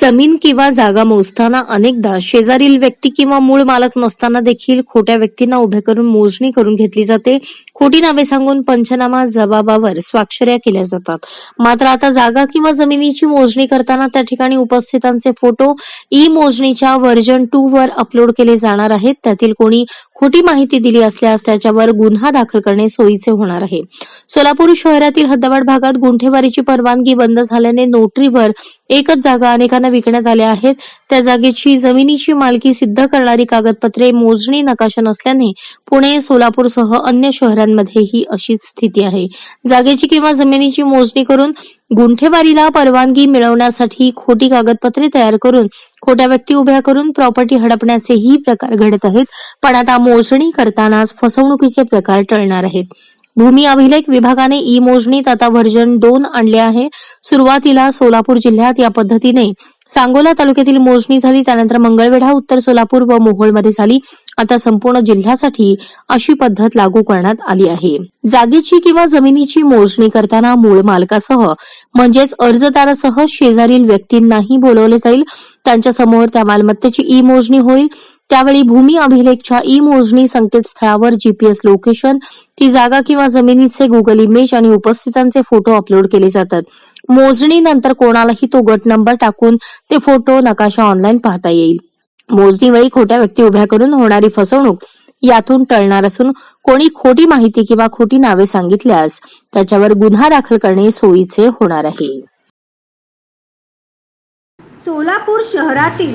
जमीन किंवा जागा मोजताना अनेकदा शेजारील व्यक्ती किंवा मूळ मालक नसताना देखील खोट्या व्यक्तींना उभे करून मोजणी करून घेतली जाते. खोटी नावे सांगून पंचनामा जबाबावर स्वाक्षऱ्या केल्या जातात. मात्र आता जागा किंवा जमिनीची मोजणी करताना त्या ठिकाणी उपस्थितांचे फोटो ई मोजणीच्या व्हर्जन टू वर अपलोड केले जाणार आहेत. त्यातील कोणी खोटी माहिती दिली असल्यास त्याच्यावर गुन्हा दाखल करणे सोयीचे होणार आहे. सोलापूर शहरातील हद्दवाड भागात गुंठेवारीची परवानगी बंद झाल्याने नोटरीवर एकच जागा अनेकांना विकण्यात आल्या आहेत. त्या जागेची जमिनीची मालकी सिद्ध करणारी कागदपत्रे मोजणी नकाशा नसल्याने पुणे सोलापूरसह अन्य शहरांमध्ये ही अशीच स्थिती आहे. जागेची किंवा जमिनीची मोजणी करून गुंठेवारीला परवानगी मिळवण्यासाठी खोटी कागदपत्रे तयार करून खोट्या व्यक्ती उभ्या करून प्रॉपर्टी हडपण्याचेही प्रकार घडत आहेत. पण आता मोजणी करतानाच फसवणुकीचे प्रकार टळणार आहेत. भूमी अभिलेख विभागाने ई मोजणीत आता व्हर्जन दोन आणले आहे. सुरुवातीला सोलापूर जिल्ह्यात या पद्धतीने सांगोला तालुक्यातील मोजणी झाली त्यानंतर मंगळवेढा उत्तर सोलापूर व मोहोळमध्ये झाली. आता संपूर्ण जिल्ह्यासाठी अशी पद्धत लागू करण्यात आली आहे. जागेची किंवा जमिनीची मोजणी करताना मूळ मालकासह म्हणजेच अर्जदारासह शेजारील व्यक्तींनाही बोलवले जाईल. त्यांच्यासमोर त्या मालमत्तेची ई मोजणी होईल. त्यावेळी भूमी अभिलेखच्या ई मोजणी संकेतस्थळावर जीपीएस लोकेशन ती जागा किंवा जमिनीचे गुगल इमेज आणि उपस्थितांचे फोटो अपलोड केले जातात. मोजणीनंतर कोणालाही तो गट नंबर टाकून ते फोटो नकाशा ऑनलाईन पाहता येईल. मोजणीवेळी खोट्या व्यक्ती उभ्या करून होणारी फसवणूक यातून टळणार असून कोणी खोटी माहिती किंवा खोटी नावे सांगितल्यास त्याच्यावर गुन्हा दाखल करणे सोयीचे होणार आहे. सोलापूर शहरातील